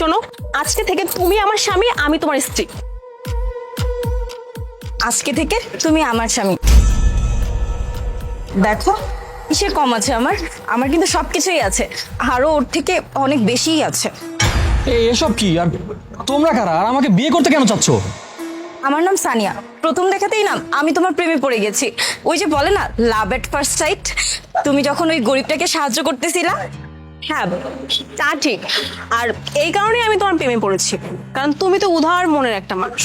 শোনো আজকে থেকে তুমি আমার স্বামী আমি তোমার স্ত্রী। আজকে থেকে তুমি আমার স্বামী। দেখো কিসের কম আছে আমার? আমার কিন্তু সব কিছুই আছে। আরও ওর থেকে অনেক বেশিই আছে। এই এসব কি? আর তোমরা কারা? আর আমাকে বিয়ে করতে কেন চাচ্ছ? আমার নাম সানিয়া। প্রথম দেখাতেই নাম আমি তোমার প্রেমে পড়ে গেছি। ওই যে বলে না লাভ এট ফার্স্ট সাইট তুমি যখন ওই গরিবটাকে সাহায্য করতেছিলা হ্যাঁ তা ঠিক। আর এই কারণেই আমি তোমার প্রেমে পড়েছি। কারণ তুমি তো উদার মনের একটা মানুষ।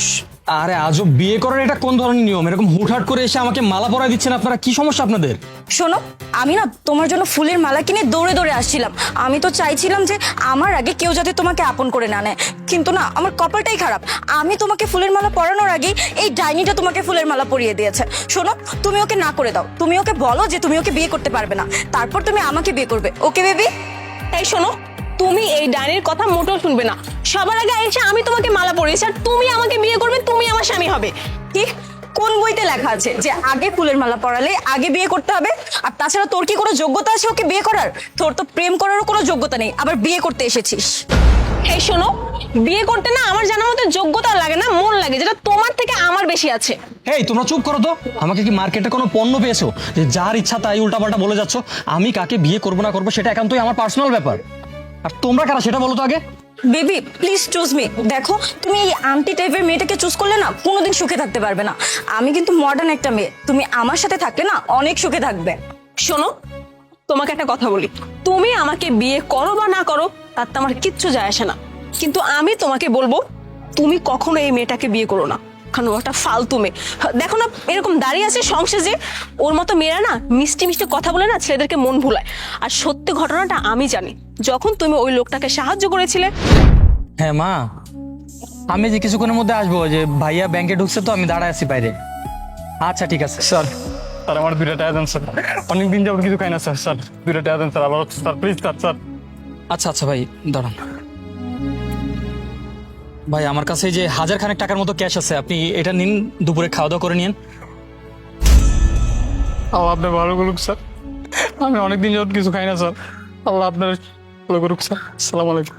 আরে আজব বিয়ে করার এটা কোন ধরনের নিয়ম? এরকম হুটহাট করে এসে আমাকে মালা পরাই দিচ্ছেন আপনারা কি সমস্যা আপনাদের? শোনো আমি না তোমার জন্য ফুলের মালা কিনে দৌড়ে দৌড়ে আসছিলাম। আমি তো চাইছিলাম যে আমার আগে কেউ যাতে তোমাকে আপন করে না নেয়। কিন্তু না আমার কপালটাই খারাপ। আমি তোমাকে ফুলের মালা পরানোর আগেই এই ডাইনিটা তোমাকে ফুলের মালা পরিয়ে দিয়েছে। শোনো তুমি ওকে না করে দাও। তুমি ওকে বলো যে তুমি ওকে বিয়ে করতে পারবে না। তারপর তুমি আমাকে বিয়ে করবে। Okay baby? এই শোনো। তুমি এই ডাইনির কথা মোটেও শুনবে না। সবার আগে এসে আমি তোমাকে মালা পরিয়েছি আর তুমি আমাকে বিয়ে করবে, তুমি আমার স্বামী হবে। কি কোন বইতে লেখা আছে যে আগে ফুলের মালা পরালে আগে বিয়ে করতে হবে? আর তাছাড়া তোর কি কোনো যোগ্যতা আছে ওকে বিয়ে করার? তোর তো প্রেম করারও কোনো যোগ্যতা নেই। আবার বিয়ে করতে এসেছিস। এই শোনো, বিয়ে করতে না আমার জানার মতো যোগ্যতা লাগে না, মন লাগে। যেটা তোমার বেশি আছে। এই তোমরা চুপ করো তো। আমাকে কি মার্কেটে কোনো পণ্য পেয়েছ? যে যার ইচ্ছা তাই উল্টাপাল্টা বলে যাচ্ছ। আমি কাকে বিয়ে করব না করব সেটা একান্তই আমার পার্সোনাল ব্যাপার। আর তোমরা কারা সেটা বলো তো আগে। বেবি প্লিজ চুজ মি দেখো তুমি এই আন্টি টাইপের মেয়েটাকে চুজ করলে না কোনোদিন সুখে থাকতে পারবে না। আমি কিন্তু মডার্ন একটা মেয়ে। তুমি আমার সাথে থাকলে না অনেক সুখে থাকবে। শোনো তোমাকে একটা কথা বলি। তুমি আমাকে বিয়ে করো বা না করো তাতে আমার কিচ্ছু যায় আসে না। কিন্তু আমি তোমাকে বলব তুমি কখনো এই মেয়েটাকে বিয়ে করো না। কারণ ওটা ফালতু মেয়ে। দেখো না এরকম দাঁড়িয়ে আছে সংসার যে ওর মতো মেয়েরা না মিষ্টি মিষ্টি কথা বলে না ছেলেদেরকে মন ভুলায়। আর সত্যি ঘটনাটা আমি জানি যখন তুমি ওই লোকটাকে সাহায্য করেছিলে। হ্যাঁ মা। আমি যে কিছুক্ষণের মধ্যে আসব যে ভাইয়া ব্যাংকে ঢুকছে তো আমি দাঁড়ায় আছি বাইরে। আচ্ছা ঠিক আছে। স্যার স্যার আমার দুইটা টাকা দেন স্যার। অনেক দিন যাবত কিছু খাই না স্যার। স্যার দুইটা টাকা দেন স্যার। আবার স্যার প্লিজ স্যার স্যার। আচ্ছা আচ্ছা ভাই দাঁড়ান। ভাই আমার কাছে যে হাজার খানেক টাকার মতো ক্যাশ আছে আপনি এটা নিন দুপুরে খাওয়া দাওয়া করে নিন আল্লাহ আপনার ভালো করুক স্যার। আমি অনেক দিন যাবত কিছু খাই না স্যার। আল্লাহ আপনার ভালো করুক স্যার। সালাম আলাইকুম।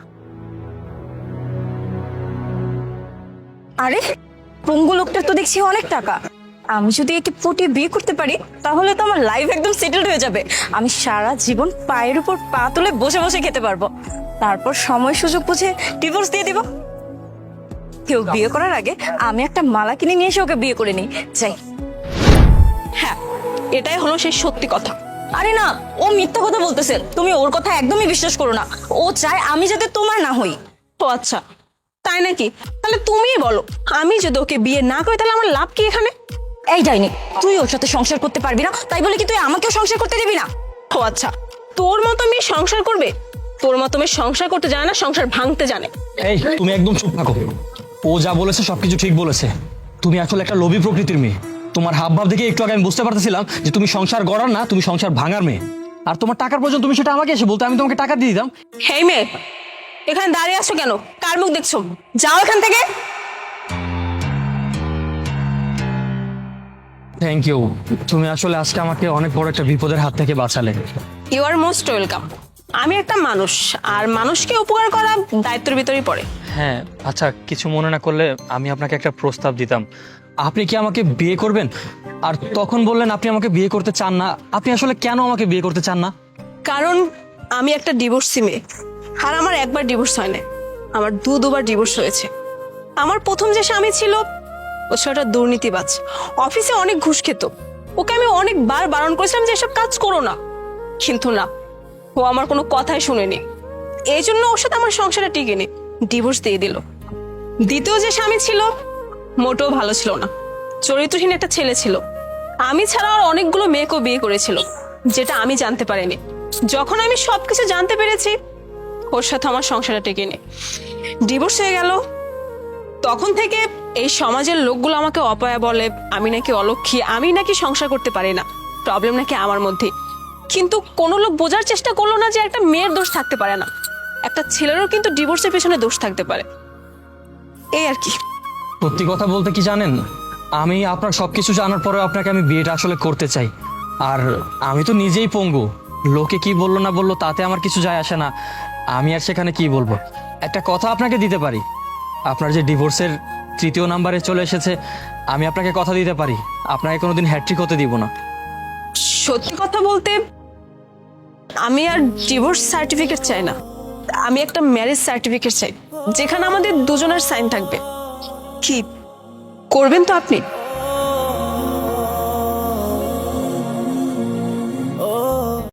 আরে পঙ্গু লোকটার তো দেখছি অনেক টাকা। আমি যদি একে পটিয়ে বিয়ে করতে পারি তাহলে তো আমার লাইফ একদম সেটেলড হয়ে যাবে। আমি সারা জীবন পায়ের উপর পা তুলে বসে বসে খেতে পারব। তারপর সময় সুযোগ বুঝে ডিভোর্স দিয়ে দিব। কেউ বিয়ে করার আগে আমি একটা মালা কিনে নিয়ে এসে ওকে বিয়ে করে নিই। যাই। হ্যাঁ এটাই হলো সেই সত্যি কথা। আরে না ও মিথ্যা কথা বলতেছে। তুমি ওর কথা একদমই বিশ্বাস করো না। ও চায় আমি যাতে তোমার না হই। ও আচ্ছা তাই নাকি? তাহলে তুমিই বলো আমি যদি ওকে বিয়ে না করি তাহলে আমার লাভ কি এখানে? এই ডাইনি তুই ওর সাথে সংসার করতে পারবি না? তাই বলে কি তুই আমাকেও সংসার করতে দিবি না? ও আচ্ছা তোর মতো মেয়ে সংসার করবে? তোর মতো মেয়ে সংসার করতে জানে না সংসার ভাঙতে জানে। এই তুমি একদম চুপ থাকো। ও যা বলেছে সবকিছু ঠিক বলেছে। তুমি আসলে একটা লোভী প্রকৃতির মেয়ে। তোমার হাব ভাব দেখে একটু আগে আমি বুঝতে পারতেছিলাম যে তুমি সংসার গড়ার না তুমি সংসার ভাঙার মেয়ে। আর তোমার টাকার প্রয়োজন তুমি সেটা আমাকে এসে বলতে আমি তোমাকে টাকা দিয়ে দিতাম। হেই মেয়ে এখানে দাঁড়িয়ে আছো কেন? কার মুখ দেখছ? যাও এখান থেকে। থ্যাংক ইউ তুমি আসলে আজকে আমাকে অনেক বড় একটা বিপদের হাত থেকে বাঁচালে। ইউ আর মোস্ট ওয়েলকাম আমি একটা মানুষ আর মানুষকে উপকার করা দায়িত্বের ভিতরেই পড়ে। হ্যাঁ আচ্ছা কিছু মনে না করলে আমি আপনাকে একটা প্রস্তাব দিতাম। আপনি কি আমাকে বিয়ে করবেন? আর তখন বললেন আপনি আমাকে বিয়ে করতে চান না। আপনি আসলে কেন আমাকে বিয়ে করতে চান না? কারণ আমি একটা ডিভোর্সি মেয়ে, আর আমার একবার ডিভোর্স হয় না আমার দু দুবার ডিভোর্স হয়েছে। আমার প্রথম যে স্বামী ছিল, ও ছেলেটা দুর্নীতিবাজ। অফিসে অনেক ঘুষ খেত। ওকে আমি অনেকবার বারণ করেছিলাম যে এসব কাজ করো না। কিন্তু না, ও আমার কোনো কথাই শুনেনি। এই জন্য ওর সাথে আমার সংসারে টিকেনি ডিভোর্স দিয়ে দিল। দ্বিতীয় যে স্বামী ছিল, মোটেও ভালো ছিল না। চরিত্রহীন একটা ছেলে ছিল। আমি ছাড়া আর অনেকগুলো মেয়েকেও বিয়ে করেছিল, যেটা আমি জানতে পারিনি। যখন আমি সবকিছু জানতে পেরেছি, ওর সাথে আমার সংসারে টেকেনি ডিভোর্স হয়ে গেল। তখন থেকে এই সমাজের লোকগুলো আমাকে অপয়া বলে, আমি নাকি অলক্ষী, আমি নাকি সংসার করতে পারি না। প্রবলেম নাকি আমার মধ্যে কিন্তু কোনো লোক বোঝার চেষ্টা করল না যে একটা মেয়ের দোষ থাকতে পারে না। একটা ছেলেরও কিন্তু ডিভোর্সের পেছনে দোষ থাকতে পারে। এই আর কি। সত্যি কথা বলতে কি জানেন? আমি আপনার সবকিছু জানার পরেও আপনাকে আমি বিয়েটা আসলে করতে চাই। আর আমি তো নিজেই পঙ্গু। লোকে কি বলল না বলল তাতে আমার কিছু যায় আসে না। আমি আর সেখানে কি বলব? একটা কথা আপনাকে দিতে পারি। আপনার যে ডিভোর্সের তৃতীয় নাম্বারে চলে এসেছে আমি আপনাকে কথা দিতে পারি। আপনাকে কোনোদিন হ্যাট্রিক হতে দিব না। সত্যি কথা বলতে আমি আর ডিভোর্স সার্টিফিকেট চাই না। আমি একটা ম্যারেজ সার্টিফিকেট চাই যেখানে আমাদের দুজনের সাইন থাকবে। কি? করবেন তো আপনি?